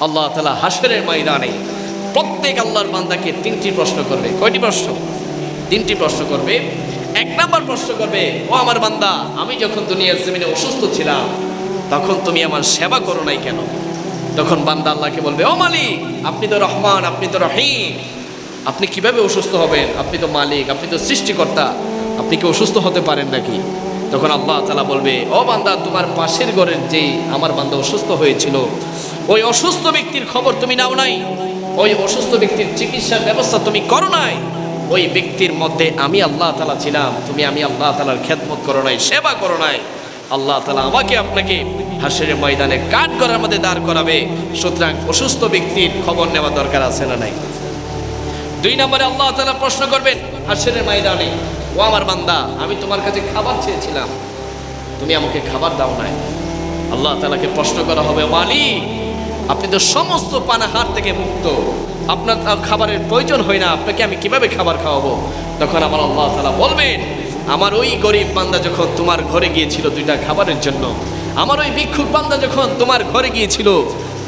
আল্লাহ তালা হাসরের ময়দানে প্রত্যেক আল্লাহর বান্দাকে তিনটি প্রশ্ন করবে। কয়টি প্রশ্ন? তিনটি প্রশ্ন করবে। এক নম্বর প্রশ্ন করবে, ও আমার বান্দা, আমি যখন দুনিয়ার জমিনে অসুস্থ ছিলাম, তখন তুমি আমার সেবা করো নাই কেন? তখন বান্দা আল্লাহকে বলবে, ও মালিক, আপনি তো রহমান, আপনি তো রহিম। আপনি কীভাবে অসুস্থ হবেন? আপনি তো মালিক, আপনি তো সৃষ্টিকর্তা। আপনি কি অসুস্থ হতে পারেন নাকি? তখন আল্লাহ তালা বলবে, ও বান্দা, তোমার পাশের ঘরের যে আমার বান্দা অসুস্থ হয়েছিল, ওই অসুস্থ ব্যক্তির খবর তুমি নাও নাই। ওই অসুস্থ ব্যক্তির চিকিৎসার ব্যবস্থা তুমি করো নাই। ওই ব্যক্তির মধ্যে আমি আল্লাহ তালা ছিলাম, তুমি আমি আল্লাহ তালার খেদমত করো নাই, সেবা করো নাই। আল্লাহ তালা আমাকে আপনাকে হাসের ময়দানে কাঠ করার মধ্যে দাঁড় করাবে। সুতরাং অসুস্থ ব্যক্তির খবর নেওয়া দরকার আছে না নাই? দুই নম্বরে আল্লাহ তালা প্রশ্ন করবেন হাসের ময়দানে ও আমার বান্দা, আমি তোমার কাছে খাবার চেয়েছিলাম। তুমি আমাকে খাবার দাও নাই। আল্লাহ তালাকে প্রশ্ন করা হবে, মালিক, আপনি তো সমস্ত পানাহার থেকে মুক্ত। আপনার খাবারের প্রয়োজন হয় না, আপনাকে আমি কীভাবে খাবার খাওয়াবো? তখন আমার আল্লাহ তালা বলবেন, আমার ওই গরিব বান্দা যখন তোমার ঘরে গিয়েছিল দুইটা খাবারের জন্য, আমার ওই ভিক্ষুক বান্দা যখন তোমার ঘরে গিয়েছিল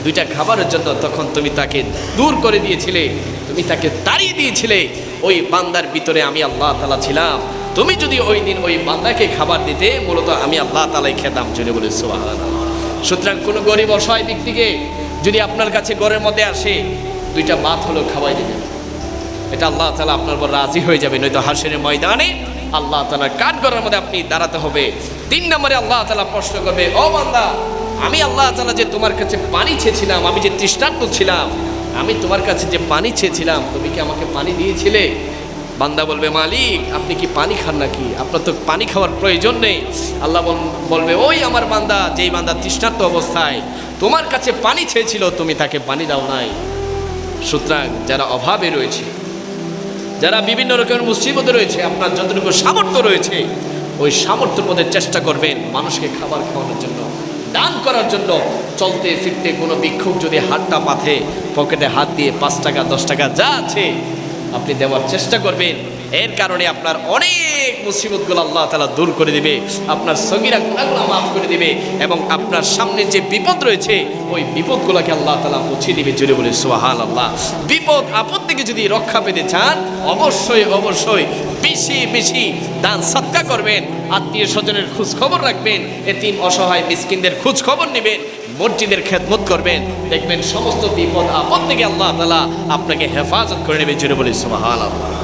দুইটা খাবারের জন্য তখন তুমি তাকে দূর করে দিয়েছিলে, তুমি তাকে তাড়িয়ে দিয়েছিলে, ওই বান্দার ভিতরে আমি আল্লাহ তালা ছিলাম। তুমি যদি ওই দিন ওই বান্দাকে খাবার দিতে, মূলত আমি আল্লাহ তালাই খেতাম জুড়ে বলে সোহান সুতরাং কোনো গরিব অসহায় ব্যক্তিকে যদি আপনার কাছে ঘরের মধ্যে আসে, দুইটা ভাত হলো খাওয়াই দেবেন এটা আল্লাহ তালা আপনার উপর রাজি হয়ে যাবে, নয়তো হাসের ময়দানে আল্লাহ তালার কাঠ করার মধ্যে আপনি দাঁড়াতে হবে। তিন নম্বরে আল্লাহ তালা প্রশ্ন করবে, ও বান্দা আমি আল্লাহ তালা যে তোমার কাছে পানি চেয়েছিলাম, আমি যে তৃষ্ণার্ত ছিলাম, আমি তোমার কাছে যে পানি চেয়েছিলাম, তুমি কি আমাকে পানি দিয়েছিলে? বান্দা বলবে, মালিক, আপনি কি পানি খান নাকি? আপনার তো পানি খাওয়ার প্রয়োজন নেই। আল্লাহ বল- বলবে, ওই আমার বান্দা, যেই বান্দা তৃষ্ণার্ত অবস্থায় তোমার কাছে পানি চেয়েছিল, তুমি তাকে পানি দাও নাই। সুতরাং যারা অভাবে রয়েছে, যারা বিভিন্ন রকমের মুসিবতে রয়েছে, আপনার যতটুকু সামর্থ্য রয়েছে, ওই সামর্থ্যের মধ্যে চেষ্টা করবেন মানুষকে খাবার খাওয়ানোর জন্য। দান করার জন্য চলতে ফিরতে কোনো বিক্ষোভ যদি হাতটা পাথে পকেটে হাত দিয়ে পাঁচ টাকা, দশ টাকা যা আছে, আপনি দেওয়ার চেষ্টা করবেন। এর কারণে আপনার অনেক মুসিবতগুলো আল্লাহ তালা দূর করে দিবে, আপনার সগিরা গুণাগুলো মাফ করে দিবে এবং আপনার সামনে যে বিপদ রয়েছে, ওই বিপদগুলোকে আল্লাহ তালা মুছিয়ে দিবে জুড়ে বলে সোহান আল্লাহ বিপদ আপদ থেকে যদি রক্ষা পেতে চান, অবশ্যই অবশ্যই বেশি বেশি দান সৎকা করবেন, আত্মীয় স্বজনের খোঁজ খবর রাখবেন, এতিম, অসহায় মিসকিনদের খোঁজ খবর নেবেন, মসজিদের খেদমত করবেন, দেখবেন সমস্ত বিপদ আপদ থেকে আল্লাহ তালা আপনাকে হেফাজত করে নেবে জুড়ে বলে সোহান আল্লাহ